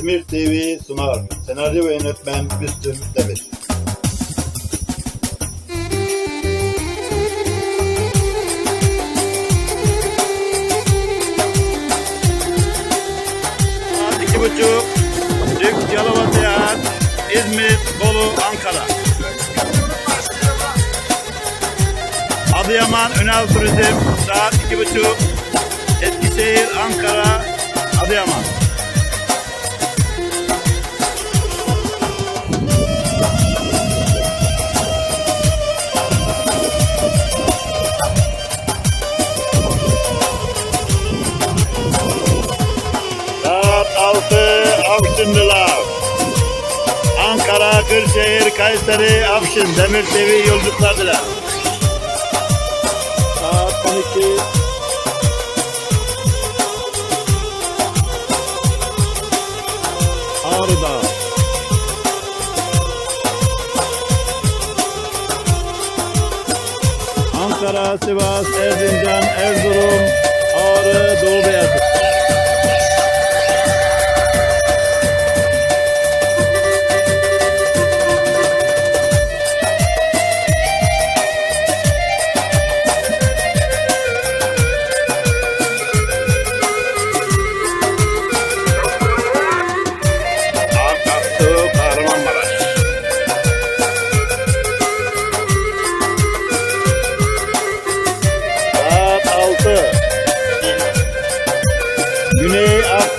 Demir TV sunar. Senaryo ve yönetmen Müslüm Demir. Saat iki buçuk. Lüks Yalova Seyahat. İzmir, Bolu, Ankara. Adıyaman Ünal Turizm saat iki buçuk. Eskişehir, Ankara, Adıyaman. 6 Afşinliler. Ankara, Kırşehir, Kayseri, Afşin, Demir TV yolculuklar diler. Saat 12 Ağrı'da. Ankara, Sivas, Erzincan, Erzurum,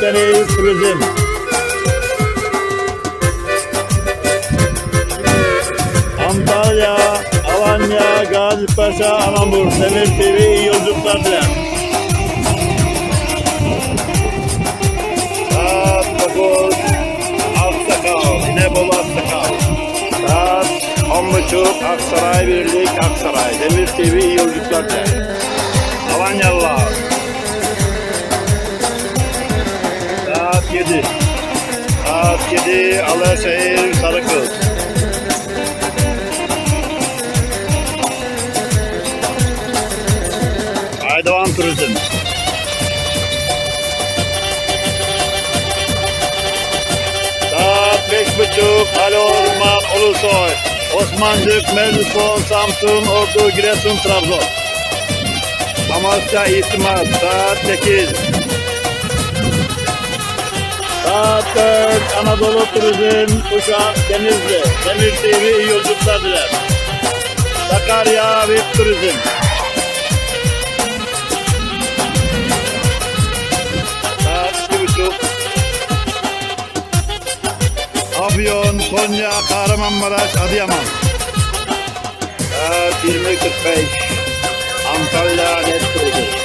Akdeniz Turizm. Antalya, Alanya, Gazipaşa, Anamur, Demir TV iyi yolculuklar diler. Saat 9. Aksakal, yine Bolu Aksakal. Saat 10.30 Aksaray Birlik Aksaray. Demir TV iyi yolculuklar diler. Alanyalılar. 7 Alaşehir Sarıkız. Aydoğan Turizm. Saat beş buçuk Ali Orman Ulusoy. Osmancık, Merzifonlu, Samsun, Ordu, Giresun, Trabzon. Amasya İtimat saat 8. Saat 4 Anadolu Turizm Uşak Denizli Demir TV iyi yolculuklar diler. Sakarya VIP Turizm. Saat 2.30 Afyon, Konya, Kahramanmaraş, Adıyaman. Saat 20.45 Antalya Net Turizm.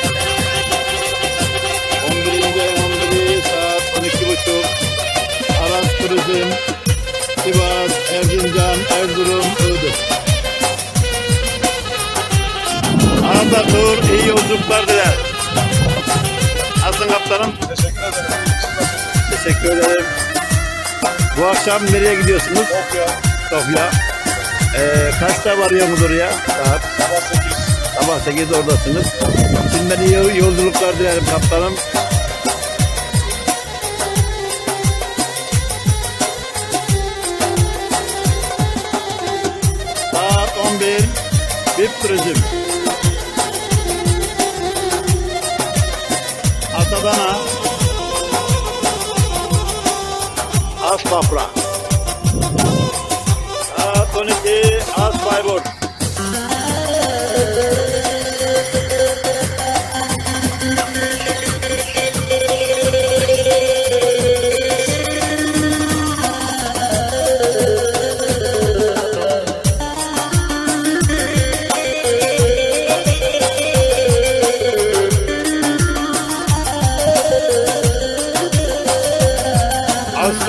Tur, iyi yolculuklar diler. Nasılsın kaptanım? Teşekkür ederim. Teşekkür ederim. Bu akşam nereye gidiyorsunuz? Tokyo, Sofya. Ee, kaçta varıyor mudur ya? Saat sabah 8. sabah 8 oradasınız. Şimdiden iyi yolculuklar dilerim kaptanım. Saat 11. VIP Turizm. Atadana. Aspafra. Saat 12.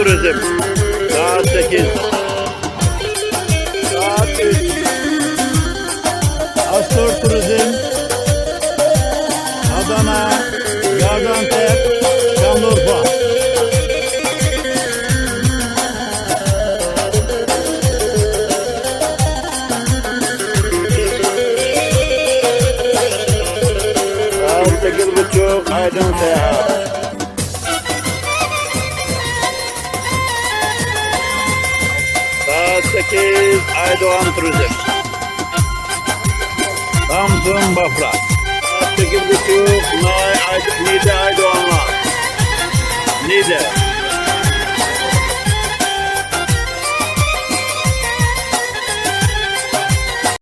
Turizm. Saat 8. Saat 3. Astor Turizm. Adana, Gaziantep, Şanlıurfa. Saat sekiz buçuk Aydın Seyahat. 8 Aydoğan Turizm. Samsun Bafra. Saat 8.30 Nay Ay